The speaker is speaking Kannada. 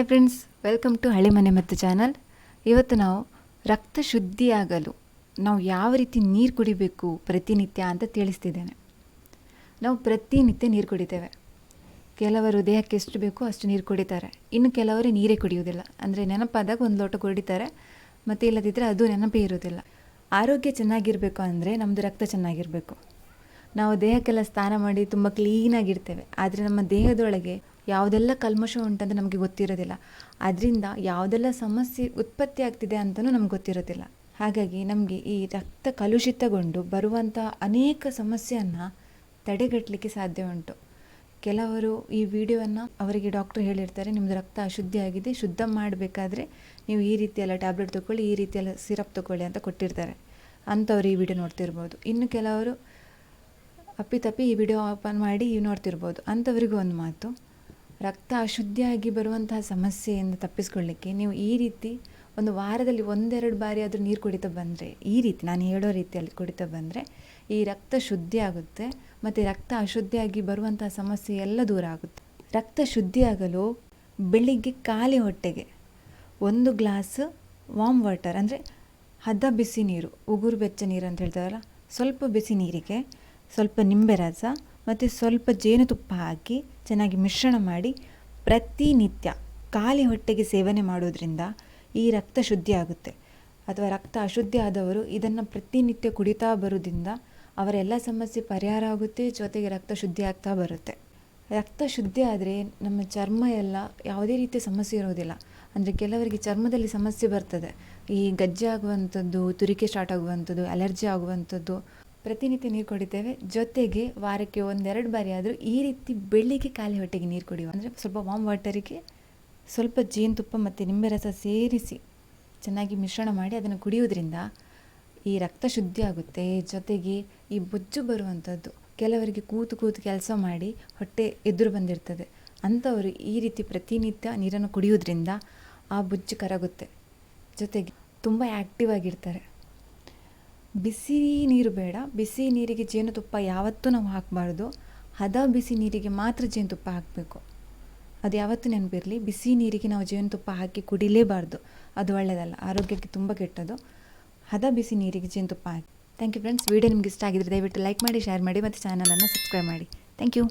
ಹಾಯ್ ಫ್ರೆಂಡ್ಸ್ ವೆಲ್ಕಮ್ ಟು ಹಳೆ ಮನೆ ಮತ್ತು ಚಾನಲ್ ಇವತ್ತು ನಾವು ರಕ್ತ ಶುದ್ಧಿಯಾಗಲು ನಾವು ಯಾವ ರೀತಿ ನೀರು ಕುಡಿಬೇಕು ಪ್ರತಿನಿತ್ಯ ಅಂತ ತಿಳಿಸ್ತಿದ್ದೇನೆ. ನಾವು ಪ್ರತಿನಿತ್ಯ ನೀರು ಕುಡಿತೇವೆ. ಕೆಲವರು ದೇಹಕ್ಕೆ ಎಷ್ಟು ಬೇಕೋ ಅಷ್ಟು ನೀರು ಕುಡಿತಾರೆ. ಇನ್ನು ಕೆಲವರು ನೀರೇ ಕುಡಿಯೋದಿಲ್ಲ ಅಂದರೆ ನೆನಪಾದಾಗ ಒಂದು ಲೋಟ ಕುಡಿತಾರೆ. ಮತ್ತು ಇಲ್ಲದಿದ್ದರೆ ಅದು ನೆನಪೇ ಇರೋದಿಲ್ಲ ಆರೋಗ್ಯ ಚೆನ್ನಾಗಿರಬೇಕು ಅಂದರೆ ನಮ್ಮದು ರಕ್ತ ಚೆನ್ನಾಗಿರಬೇಕು. ನಾವು ದೇಹಕ್ಕೆಲ್ಲ ಸ್ನಾನ ಮಾಡಿ ತುಂಬ ಕ್ಲೀನಾಗಿರ್ತೇವೆ. ಆದರೆ ನಮ್ಮ ದೇಹದೊಳಗೆ ಯಾವುದೆಲ್ಲ ಕಲ್ಮಶ ಉಂಟಂತ ನಮಗೆ ಗೊತ್ತಿರೋದಿಲ್ಲ. ಅದರಿಂದ ಯಾವುದೆಲ್ಲ ಸಮಸ್ಯೆ ಉತ್ಪತ್ತಿ ಆಗ್ತಿದೆ ಅಂತಲೂ ನಮ್ಗೆ ಗೊತ್ತಿರೋದಿಲ್ಲ. ಹಾಗಾಗಿ ನಮಗೆ ಈ ರಕ್ತ ಕಲುಷಿತಗೊಂಡು ಬರುವಂಥ ಅನೇಕ ಸಮಸ್ಯೆಯನ್ನು ತಡೆಗಟ್ಟಲಿಕ್ಕೆ ಸಾಧ್ಯ ಉಂಟು. ಕೆಲವರು ಈ ವಿಡಿಯೋವನ್ನು ಅವರಿಗೆ ಡಾಕ್ಟರ್ ಹೇಳಿರ್ತಾರೆ ನಿಮ್ಮದು ರಕ್ತ ಅಶುದ್ಧಿಯಾಗಿದೆ ಶುದ್ಧ ಮಾಡಬೇಕಾದ್ರೆ ನೀವು ಈ ರೀತಿಯೆಲ್ಲ ಟ್ಯಾಬ್ಲೆಟ್ ತೊಗೊಳ್ಳಿ, ಈ ರೀತಿಯೆಲ್ಲ ಸಿರಪ್ ತೊಗೊಳ್ಳಿ ಅಂತ ಕೊಟ್ಟಿರ್ತಾರೆ. ಅಂಥವ್ರು ಈ ವಿಡಿಯೋ ನೋಡ್ತಿರ್ಬೋದು. ಇನ್ನು ಕೆಲವರು ಅಪ್ಪಿತಪ್ಪಿ ಈ ವಿಡಿಯೋ ಓಪನ್ ಮಾಡಿ ನೋಡ್ತಿರ್ಬೋದು. ಅಂಥವರಿಗೂ ಒಂದು ಮಾತು. ರಕ್ತ ಅಶುದ್ಧಿಯಾಗಿ ಬರುವಂತಹ ಸಮಸ್ಯೆಯಿಂದ ತಪ್ಪಿಸ್ಕೊಳ್ಳಿಕ್ಕೆ ನೀವು ಈ ರೀತಿ ಒಂದು ವಾರದಲ್ಲಿ ಒಂದೆರಡು ಬಾರಿ ಆದರೂ ನೀರು ಕುಡಿತಾ ಬಂದರೆ, ಈ ರೀತಿ ನಾನು ಹೇಳೋ ರೀತಿಯಲ್ಲಿ ಕುಡಿತಾ ಬಂದರೆ, ಈ ರಕ್ತ ಶುದ್ಧಿ ಆಗುತ್ತೆ ಮತ್ತು ರಕ್ತ ಅಶುದ್ಧಿಯಾಗಿ ಬರುವಂತಹ ಸಮಸ್ಯೆ ಎಲ್ಲ ದೂರ ಆಗುತ್ತೆ. ರಕ್ತ ಶುದ್ಧಿಯಾಗಲು ಬೆಳಿಗ್ಗೆ ಖಾಲಿ ಹೊಟ್ಟೆಗೆ ಒಂದು ಗ್ಲಾಸ್ ವಾಮ್ ವಾಟರ್ ಅಂದರೆ ಹದ ಬಿಸಿ ನೀರು, ಉಗುರು ಬೆಚ್ಚ ನೀರು ಅಂತ ಹೇಳ್ತಾರಲ್ಲ, ಸ್ವಲ್ಪ ಬಿಸಿ ನೀರಿಗೆ ಸ್ವಲ್ಪ ನಿಂಬೆ ರಸ ಮತ್ತು ಸ್ವಲ್ಪ ಜೇನುತುಪ್ಪ ಹಾಕಿ ಚೆನ್ನಾಗಿ ಮಿಶ್ರಣ ಮಾಡಿ ಪ್ರತಿನಿತ್ಯ ಖಾಲಿ ಹೊಟ್ಟೆಗೆ ಸೇವನೆ ಮಾಡೋದ್ರಿಂದ ಈ ರಕ್ತ ಶುದ್ಧಿ ಆಗುತ್ತೆ. ಅಥವಾ ರಕ್ತ ಅಶುದ್ಧಿ ಆದವರು ಇದನ್ನು ಪ್ರತಿನಿತ್ಯ ಕುಡಿತಾ ಬರೋದ್ರಿಂದ ಅವರ ಎಲ್ಲ ಸಮಸ್ಯೆ ಪರಿಹಾರ ಆಗುತ್ತೆ, ಜೊತೆಗೆ ರಕ್ತ ಶುದ್ಧಿ ಆಗ್ತಾ ಬರುತ್ತೆ. ರಕ್ತ ಶುದ್ಧಿ ಆದರೆ ನಮ್ಮ ಚರ್ಮ ಎಲ್ಲ ಯಾವುದೇ ರೀತಿಯ ಸಮಸ್ಯೆ ಇರೋದಿಲ್ಲ. ಅಂದರೆ ಕೆಲವರಿಗೆ ಚರ್ಮದಲ್ಲಿ ಸಮಸ್ಯೆ ಬರ್ತದೆ. ಈ ಗಜ್ಜೆ ಆಗುವಂಥದ್ದು, ತುರಿಕೆ ಸ್ಟಾರ್ಟ್ ಆಗುವಂಥದ್ದು ಅಲರ್ಜಿ ಆಗುವಂಥದ್ದು ಪ್ರತಿನಿತ್ಯ ನೀರು ಕುಡಿತೇವೆ. ಜೊತೆಗೆ ವಾರಕ್ಕೆ ಒಂದೆರಡು ಬಾರಿ ಆದರೂ ಈ ರೀತಿ ಬೆಳಿಗ್ಗೆ ಖಾಲಿ ಹೊಟ್ಟೆಗೆ ನೀರು ಕುಡಿಯುವ. ಅಂದರೆ ಸ್ವಲ್ಪ ವಾಮ್ ವಾಟರಿಗೆ ಸ್ವಲ್ಪ ಜೇನುತುಪ್ಪ ಮತ್ತು ನಿಂಬೆ ರಸ ಸೇರಿಸಿ ಚೆನ್ನಾಗಿ ಮಿಶ್ರಣ ಮಾಡಿ ಅದನ್ನು ಕುಡಿಯೋದ್ರಿಂದ ಈ ರಕ್ತ ಶುದ್ಧಿ ಆಗುತ್ತೆ. ಜೊತೆಗೆ ಈ ಬೊಜ್ಜು ಬರುವಂಥದ್ದು ಕೆಲವರಿಗೆ ಕೂತು ಕೂತು ಕೆಲಸ ಮಾಡಿ ಹೊಟ್ಟೆ ಎದುರು ಬಂದಿರ್ತದೆ. ಅಂಥವರು ಈ ರೀತಿ ಪ್ರತಿನಿತ್ಯ ನೀರನ್ನು ಕುಡಿಯೋದ್ರಿಂದ ಆ ಬೊಜ್ಜು ಕರಗುತ್ತೆ. ಜೊತೆಗೆ ತುಂಬ ಆ್ಯಕ್ಟಿವ್ ಆಗಿರ್ತಾರೆ. ಬಿಸಿ ನೀರು ಬೇಡ. ಬಿಸಿ ನೀರಿಗೆ ಜೇನುತುಪ್ಪ ಯಾವತ್ತೂ ನಾವು ಹಾಕಬಾರ್ದು. ಹದ ಬಿಸಿ ನೀರಿಗೆ ಮಾತ್ರ ಜೇನುತುಪ್ಪ ಹಾಕಬೇಕು. ಅದು ಯಾವತ್ತೂ ನೆನಪಿರಲಿ. ಬಿಸಿ ನೀರಿಗೆ ನಾವು ಜೇನುತುಪ್ಪ ಹಾಕಿ ಕುಡಿಲೇಬಾರ್ದು. ಅದು ಒಳ್ಳೆಯದಲ್ಲ ಆರೋಗ್ಯಕ್ಕೆ ತುಂಬ ಕೆಟ್ಟದು. ಹದ ಬಿಸಿ ನೀರಿಗೆ ಜೇನುತುಪ್ಪ ಹಾಕಿ. ಥ್ಯಾಂಕ್ ಯು ಫ್ರೆಂಡ್ಸ್ ವಿಡಿಯೋ ನಿಮ್ಗೆ ಇಷ್ಟ ಆಗಿದ್ರೆ ದಯವಿಟ್ಟು ಲೈಕ್ ಮಾಡಿ ಶೇರ್ ಮಾಡಿ ಮತ್ತು ಚಾನಲನ್ನು ಸಬ್ಸ್ಕ್ರೈಬ್ ಮಾಡಿ. Thank you